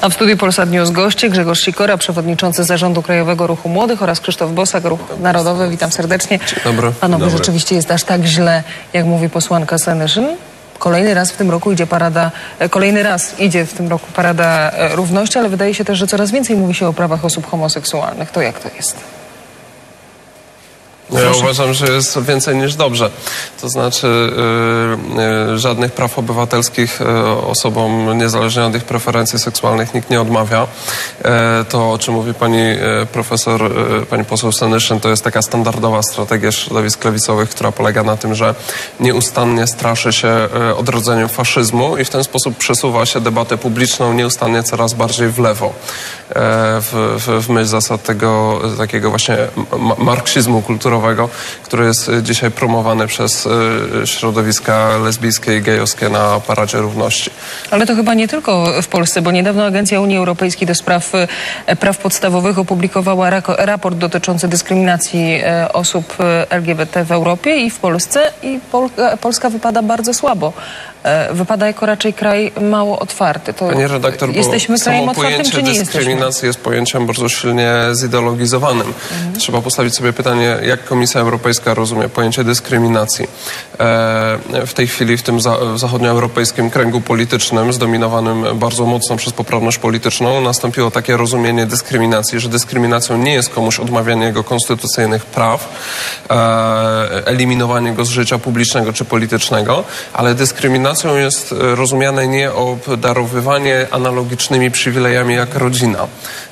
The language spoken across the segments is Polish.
A w studiu Polsat News goście Grzegorz Sikora, przewodniczący Zarządu Krajowego Ruchu Młodych oraz Krzysztof Bosak, Ruch Narodowy. Witam serdecznie. dobry. Panowie, Dobry. rzeczywiście jest aż tak źle, jak mówi posłanka Senyszyn. Kolejny raz w tym roku idzie parada, e, kolejny raz idzie w tym roku parada e, równości, ale wydaje się też, że coraz więcej mówi się o prawach osób homoseksualnych. To jak to jest? Ja uważam, że jest więcej niż dobrze. To znaczy y, y, żadnych praw obywatelskich y, osobom niezależnie od ich preferencji seksualnych nikt nie odmawia. E, to, o czym mówi pani e, profesor, e, pani poseł Senyszyn, to jest taka standardowa strategia środowisk lewicowych, która polega na tym, że nieustannie straszy się odrodzeniem faszyzmu i w ten sposób przesuwa się debatę publiczną nieustannie coraz bardziej w lewo. W, w, w myśl zasad tego takiego właśnie ma- marksizmu kulturowego, który jest e, dzisiaj promowany przez e, środowiska lesbijskie i gejowskie na Paradzie Równości. Ale to chyba nie tylko w Polsce, bo niedawno Agencja Unii Europejskiej do spraw e, praw podstawowych opublikowała raport dotyczący dyskryminacji osób LGBT w Europie i w Polsce i Polska wypada bardzo słabo. E, Wypada jako raczej kraj mało otwarty. To Panie redaktor, jesteśmy krajem otwartym, czy nie dyskryminacji jest pojęciem bardzo silnie zideologizowanym. Mhm. Trzeba postawić sobie pytanie, jak Komisja Europejska rozumie pojęcie dyskryminacji. E, w tej chwili w tym za, w zachodnioeuropejskim kręgu politycznym, zdominowanym bardzo mocno przez poprawność polityczną, nastąpiło takie rozumienie dyskryminacji, że dyskryminacją nie jest komuś odmawianie jego konstytucyjnych praw, e, eliminowanie go z życia publicznego czy politycznego, ale dyskryminacją jest e, rozumiane nie obdarowywanie analogicznymi przywilejami jak rodzina.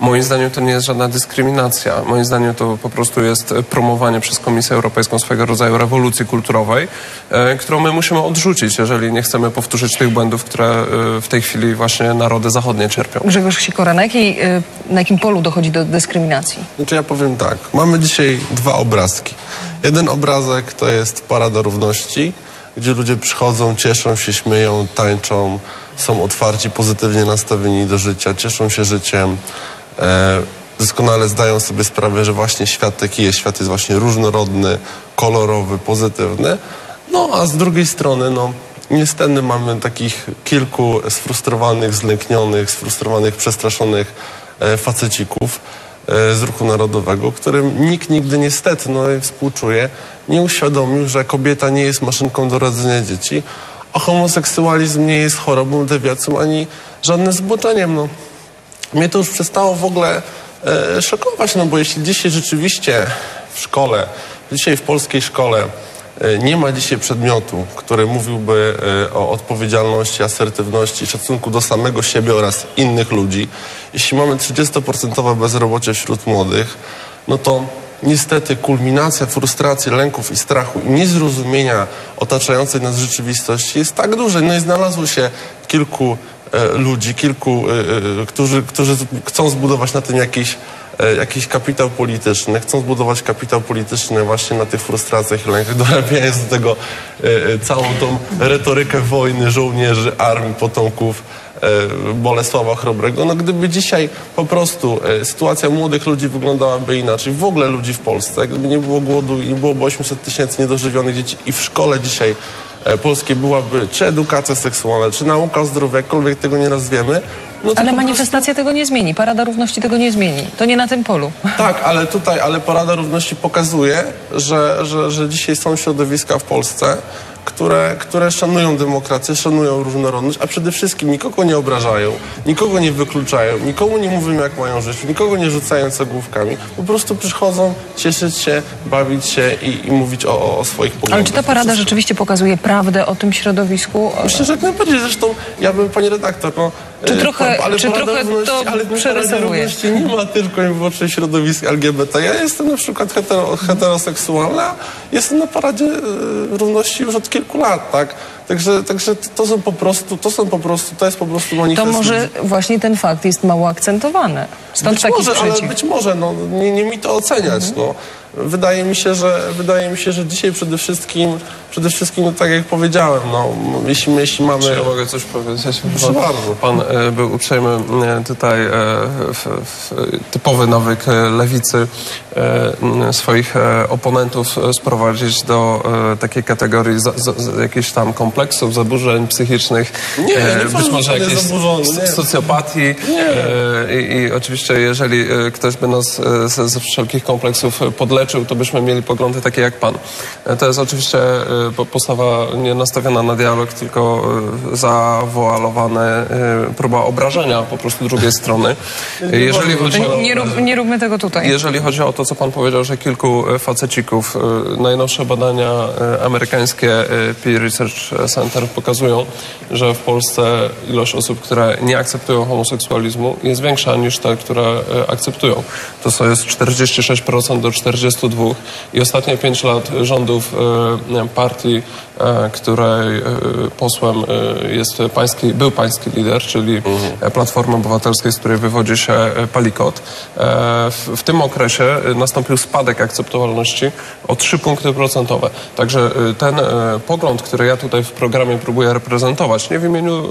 Moim zdaniem to nie jest żadna dyskryminacja. Moim zdaniem to po prostu jest promowanie przez Komisję Europejską swego rodzaju rewolucji kulturowej, e, którą my musimy odrzucić, jeżeli nie chcemy powtórzyć tych błędów, które e, w tej chwili właśnie narody zachodnie cierpią. Grzegorz Sikora, na, jakiej, na jakim polu dochodzi do dyskryminacji? Znaczy ja powiem tak, mamy dzisiaj dwa obrazki. Jeden obrazek to jest Parada Równości, gdzie ludzie przychodzą, cieszą się, śmieją, tańczą, są otwarci, pozytywnie nastawieni do życia, cieszą się życiem. E, doskonale zdają sobie sprawę, że właśnie świat taki jest, świat jest właśnie różnorodny, kolorowy, pozytywny. No a z drugiej strony, no niestety mamy takich kilku sfrustrowanych, zlęknionych, sfrustrowanych, przestraszonych e, facecików z ruchu narodowego, którym nikt nigdy niestety, no i współczuję, nie uświadomił, że kobieta nie jest maszynką do rodzenia dzieci, a homoseksualizm nie jest chorobą, dewiacją ani żadnym zboczeniem. No. Mnie to już przestało w ogóle e, szokować, no bo jeśli dzisiaj rzeczywiście w szkole, dzisiaj w polskiej szkole e, nie ma dzisiaj przedmiotu, który mówiłby e, o odpowiedzialności, asertywności, szacunku do samego siebie oraz innych ludzi, jeśli mamy 30% bezrobocie wśród młodych, no to niestety kulminacja frustracji, lęków i strachu i niezrozumienia otaczającej nas rzeczywistości jest tak duże. No i znalazło się kilku e, ludzi, kilku, e, e, którzy, którzy chcą zbudować na tym jakiś, e, jakiś kapitał polityczny, chcą zbudować kapitał polityczny właśnie na tych frustracjach i lękach, dorabiając do tego e, e, całą tą retorykę wojny, żołnierzy, armii, potomków e, Bolesława Chrobrego. No gdyby dzisiaj po prostu e, sytuacja młodych ludzi wyglądałaby inaczej, w ogóle ludzi w Polsce, gdyby nie było głodu i byłoby 800 tysięcy niedożywionych dzieci i w szkole dzisiaj e, polskiej byłaby czy edukacja seksualna, czy nauka o zdrowiu, jakkolwiek tego nie nazwiemy, no Ale manifestacja tego nie zmieni, Parada Równości tego nie zmieni. To nie na tym polu. tak, ale tutaj, ale Parada Równości pokazuje, że, że, że dzisiaj są środowiska w Polsce, które, które szanują demokrację, szanują różnorodność, a przede wszystkim nikogo nie obrażają, nikogo nie wykluczają, nikomu nie mówią, jak mają żyć, nikogo nie rzucają cegłówkami. Po prostu przychodzą cieszyć się, bawić się i, i mówić o, o, o swoich poglądach. Ale czy ta parada rzeczywiście pokazuje prawdę o tym środowisku? Myślę, że jak najbardziej. Zresztą ja bym, pani redaktor, no... Czy e, trochę- ale czy trochę Równości- to ale przerysowuje? Nie ma tylko i wyłącznie środowisk LGBT. Ja jestem na przykład hetero, heteroseksualna, jestem na Paradzie e, Równości już od kilku lat, tak? Także, także to są po prostu, to są po prostu, to jest po prostu To manifest. może właśnie ten fakt jest mało akcentowany. Stąd być taki może, ale sprzeciw. być może, no, nie, nie mi to oceniać, no. Wydaje mi się, że wydaje mi się, że dzisiaj przede wszystkim, przede wszystkim, no, tak jak powiedziałem, no, jeśli, jeśli mamy... Czy ja mogę coś powiedzieć? Proszę bardzo. Pan e, był uprzejmy e, tutaj e, w, w, typowy nawyk e, lewicy e, swoich e, oponentów sprowadzić do e, takiej kategorii za, za, za jakiejś tam kompetencji kompleksów, zaburzeń psychicznych, Nie, nie e, być może że jakiejś zaburzony, nie. socjopatii. E, i, I oczywiście, jeżeli e, ktoś by nas ze, ze wszelkich kompleksów podleczył, to byśmy mieli poglądy takie jak pan. To jest oczywiście po- postawa nie nastawiona na dialog, tylko zawoalowane e, próba obrażenia po prostu drugiej strony. Jeżeli chodzi o... Nie, rób, nie róbmy tego tutaj. Jeżeli chodzi o to, co pan powiedział, że kilku facecików, najnowsze badania amerykańskie Pew Research Center pokazują, że w Polsce ilość osób, które nie akceptują homoseksualizmu jest większa niż te, które e, akceptują. To so jest 46% do 42% i ostatnie 5 lat rządów e, partii, e, której posłem jest pański, był pański lider, czyli e, Platformy Obywatelskiej, z której wywodzi się Palikot. W, w tym okresie nastąpił spadek akceptowalności o 3 punkty procentowe. Także ten pogląd, który ja tutaj w programie próbuję reprezentować, nie w imieniu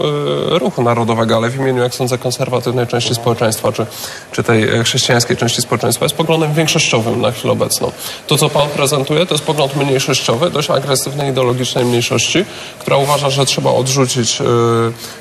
e, ruchu narodowego, ale w imieniu, jak sądzę, konserwatywnej części społeczeństwa, czy, czy tej e, chrześcijańskiej części społeczeństwa, jest poglądem większościowym na chwilę obecną. To, co pan prezentuje, to jest pogląd mniejszościowy, dość agresywnej, ideologicznej mniejszości, która uważa, że trzeba odrzucić e,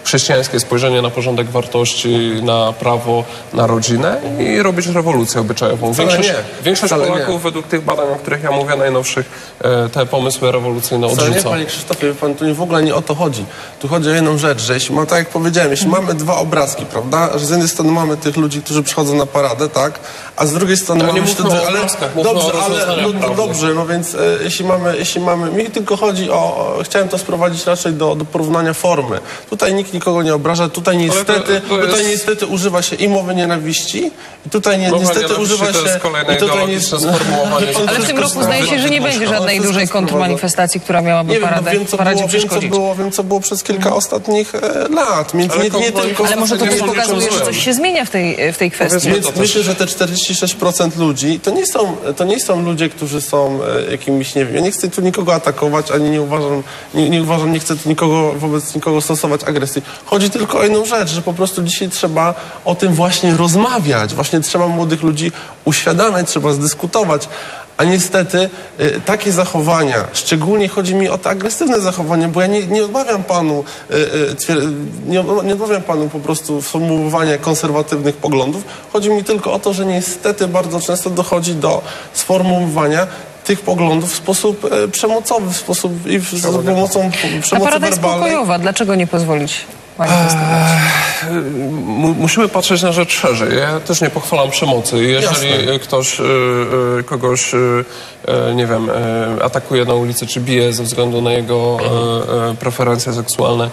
chrześcijańskie spojrzenie na porządek wartości, na prawo, na rodzinę i robić rewolucję obyczajową. Większość, nie. większość Wcale nie. Polaków według tych badań, o których ja mówię, najnowszych, te pomysły rewolucyjne Wcale nie, odrzuca. panie Krzysztofie, pan, tu nie- w ogóle nie o to chodzi. Tu chodzi o jedną rzecz, że jeśli, ma, tak jak powiedziałem, jeśli mamy dwa obrazki, prawda, że z jednej strony mamy tych ludzi, którzy przychodzą na paradę, tak, a z drugiej strony Ale nie mamy mówmy dobrze, ale no, no, dobrze, no więc e, jeśli mamy, jeśli mamy, mi tylko chodzi o, chciałem to sprowadzić raczej do, do porównania formy. Tutaj nikt nikogo nie obraża, tutaj niestety, to jest- tutaj niestety używa się i mowy nienawiści, i tutaj nie, Mowa niestety używa to jest się... kolejne tutaj sformułowanie. Pan Ale w tym roku zdaje się, że nie będzie żadnej dużej kontrmanifestacji, która miałaby Nie wiem, no paradę, wiem, co paradzie było, co było, wiem, co było przez kilka ostatnich e, lat. Między, Ale nie, nie tylko... Ale może to też pokazuje, że coś się zmienia w tej, w tej kwestii. Powiedzmy Więc myślę, że te 46% ludzi to nie, są, to nie są ludzie, którzy są e, jakimiś, nie wiem, ja nie chcę tu nikogo atakować, ani nie uważam, nie, nie uważam, nie chcę tu nikogo, wobec nikogo stosować agresji. Chodzi tylko o jedną rzecz, że po prostu dzisiaj trzeba o tym właśnie rozmawiać, właśnie trzeba młodych ludzi uświadamiać, trzeba zdyskutować. A niestety y, takie zachowania, szczególnie chodzi mi o te agresywne zachowania, bo ja nie, nie odmawiam panu, y, y, twier- nie, nie odmawiam panu po prostu sformułowania konserwatywnych poglądów. Chodzi mi tylko o to, że niestety bardzo często dochodzi do sformułowania tych poglądów w sposób e, przemocowy, w sposób i w, za pomocą przemocy jest werbalnej. pokojowa. Dlaczego nie pozwolić manifestować? Mu- musimy patrzeć na rzecz szerzej. Ja też nie pochwalam przemocy. Jeżeli Jasne. ktoś e, e, kogoś, e, nie wiem, atakuje na ulicy czy bije ze względu na jego preferencje seksualne,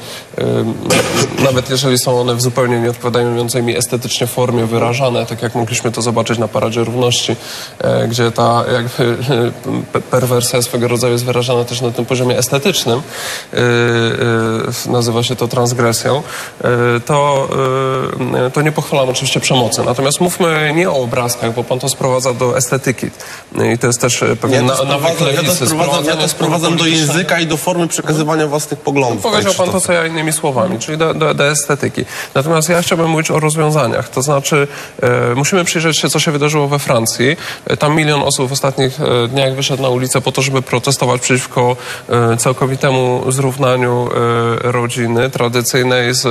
nawet jeżeli są one w zupełnie nieodpowiadającej mi estetycznie formie wyrażane, tak jak mogliśmy to zobaczyć na Paradzie Równości, gdzie ta jakby perwersja swego rodzaju jest wyrażana też na tym poziomie estetycznym, nazywa się to transgresją, e, to, e, to nie pochwalam oczywiście przemocy. Natomiast mówmy nie o obrazkach, bo pan to sprowadza do estetyki. I to jest też e, pewien Ja na, to nawyk sprowadzam, ja to lewicy. sprowadzam, ja to sprowadzam do języka i do formy przekazywania własnych poglądów. Powiedział panie pan to, co ja innymi słowami, czyli do, do, do estetyki. Natomiast ja chciałbym mówić o rozwiązaniach. To znaczy, e, musimy przyjrzeć się, co się wydarzyło we Francji. E, tam milion osób w ostatnich dniach wyszedł na ulicę po to, żeby protestować przeciwko e, całkowitemu zrównaniu rodziny tradycyjnej z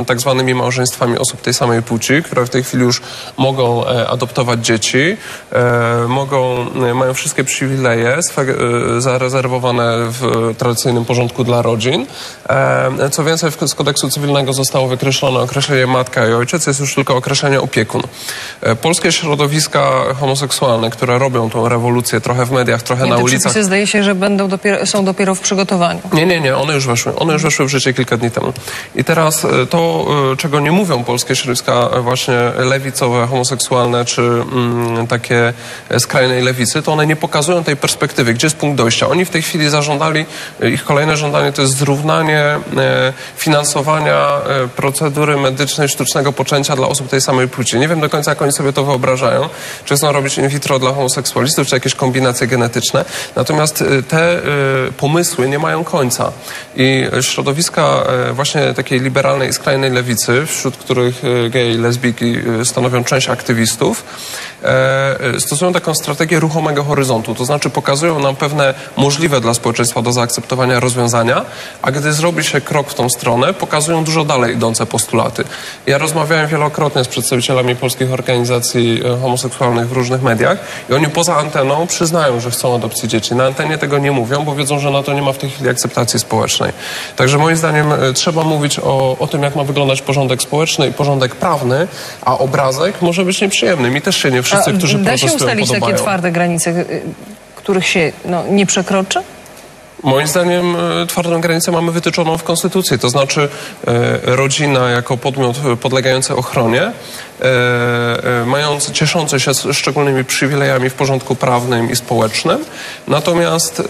e, tak zwanymi małżeństwami osób tej samej płci, które w tej chwili już mogą e, adoptować dzieci, e, mogą, mają wszystkie przywileje zarezerwowane w tradycyjnym porządku dla rodzin. Co więcej, z kodeksu cywilnego zostało wykreślone określenie matka i ojciec, jest już tylko określenie opiekun. Polskie środowiska homoseksualne, które robią tą rewolucję trochę w mediach, trochę Nie, na te ulicach. przepisy zdaje się, że będą dopiero, są dopiero w przygotowaniu. Nie, nie, nie, one już weszły. One już weszły w życie kilka dni temu. I teraz e, to, e, czego nie mówią polskie środowiska e, właśnie lewicowe, homoseksualne, czy mm, takie skrajnej lewicy, to one nie pokazują tej perspektywy, gdzie jest punkt dojścia. Oni w tej chwili zażądali, ich kolejne żądanie to jest zrównanie finansowania procedury medycznej sztucznego poczęcia dla osób tej samej płci. Nie wiem do końca, jak oni sobie to wyobrażają. Czy chcą robić in vitro dla homoseksualistów, czy jakieś kombinacje genetyczne. Natomiast te pomysły nie mają końca. I środowiska właśnie takiej liberalnej i skrajnej lewicy, wśród których e, geje i lesbijki e, stanowią część aktywistów, e, stosują taką strategię ruchomego horyzontu. To znaczy pokazują nam pewne możliwe dla społeczeństwa do zaakceptowania rozwiązania, a gdy zrobi się krok w tą stronę, pokazują dużo dalej idące postulaty. Ja rozmawiałem wielokrotnie z przedstawicielami polskich organizacji homoseksualnych w różnych mediach i oni poza anteną przyznają, że chcą adopcji dzieci. Na antenie tego nie mówią, bo wiedzą, że na to nie ma w tej chwili akceptacji społecznej. Także moim zdaniem trzeba mówić o, o tym, jak ma wyglądać porządek społeczny i porządek prawny, a obrazek może być nieprzyjemny. Mi też się nie wszyscy, A którzy da się protestują, ustalić podobają. takie twarde granice, y, których się no, nie przekroczy? Moim zdaniem e, twardą granicę mamy wytyczoną w Konstytucji, to znaczy e, rodzina jako podmiot podlegający ochronie, e, mający, cieszący się szczególnymi przywilejami w porządku prawnym i społecznym, natomiast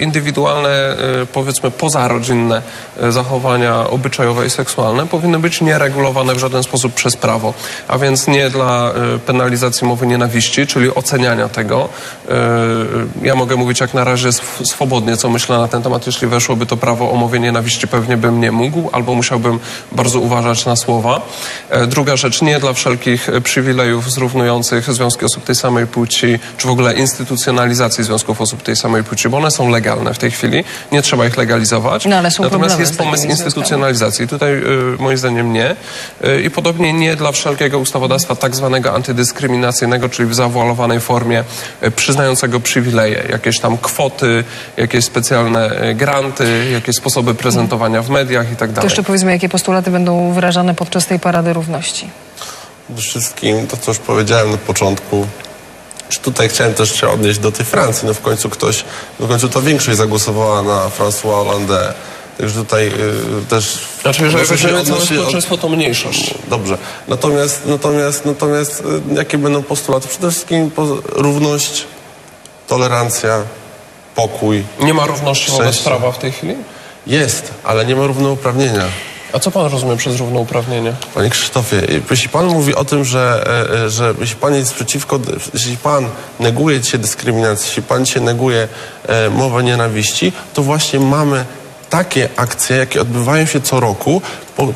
indywidualne, powiedzmy pozarodzinne zachowania obyczajowe i seksualne powinny być nieregulowane w żaden sposób przez prawo, a więc nie dla penalizacji mowy nienawiści, czyli oceniania tego. Ja mogę mówić jak na razie sw- swobodnie, co myślę na ten temat. Jeśli weszłoby to prawo o mowie nienawiści, pewnie bym nie mógł, albo musiałbym bardzo uważać na słowa. E, Druga rzecz, nie dla wszelkich e, przywilejów zrównujących związki osób tej samej płci, czy w ogóle instytucjonalizacji związków osób tej samej płci, bo one są legalne w tej chwili. Nie trzeba ich legalizować. No, Natomiast jest pomysł instytucjonalizacji. Tutaj y, moim zdaniem nie. Y, I podobnie nie dla wszelkiego ustawodawstwa tak zwanego antydyskryminacyjnego, czyli w zawoalowanej formie y, przyznającego przywileje, jakieś tam kwoty, jakieś specjalne y, granty, jakieś sposoby prezentowania w mediach i tak To dalej. jeszcze powiedzmy, jakie postulaty będą wyrażane podczas tej Parady Równości. Przede wszystkim to, co już powiedziałem na początku, czy tutaj chciałem też się odnieść do tej Francji. No w końcu ktoś, w końcu to większość zagłosowała na François Hollande. Także tutaj y, też... Znaczy, jeżeli proszę się całe od- społeczeństwo, to mniejszość. Dobrze. Natomiast, natomiast, natomiast y, jakie będą postulaty? Przede wszystkim po, równość, tolerancja, pokój. Nie ma równości wobec Szczęście. prawa w tej chwili? Jest, ale nie ma równouprawnienia. A co pan rozumie przez równouprawnienie? Panie Krzysztofie, jeśli pan mówi o tym, że, e, e, że jeśli pan jest przeciwko, jeśli pan neguje się dyskryminacji, jeśli pan się neguje e, mowę nienawiści, to właśnie mamy takie akcje, jakie odbywają się co roku,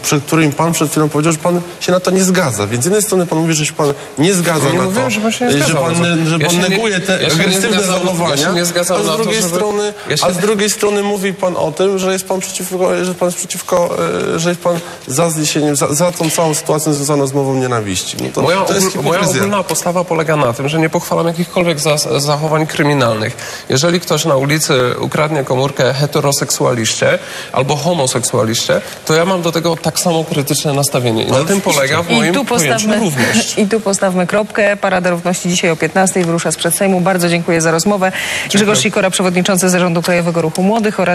przed którymi pan przed chwilą powiedział, że pan się na to nie zgadza. Więc z jednej strony pan mówi, że się pan nie zgadza Nie na mówiłem, to, że pan się nie że pan, na to. że Ja pan nie- neguje te ja agresywne zachowania, ja a z to, drugiej żeby- strony, ja się- a z drugiej strony mówi pan o tym, że jest pan przeciwko, że pan jest przeciwko, e, że jest pan za zniesieniem, za, za tą całą sytuacją związaną z mową nienawiści. No to, Moja, to jest moja ogólna postawa polega na tym, że nie pochwalam jakichkolwiek za, zachowań kryminalnych. Jeżeli ktoś na ulicy ukradnie komórkę heteroseksualiście albo homoseksualiście, to ja mam do tego tak samo krytyczne nastawienie. I na tym polega w I moim tu, pojęciu postawmy, równość. I tu postawmy kropkę. Parada Równości dzisiaj o 15 wyrusza sprzed Sejmu. Bardzo dziękuję za rozmowę. Grzegorz Sikora, przewodniczący Zarządu Krajowego Ruchu Młodych oraz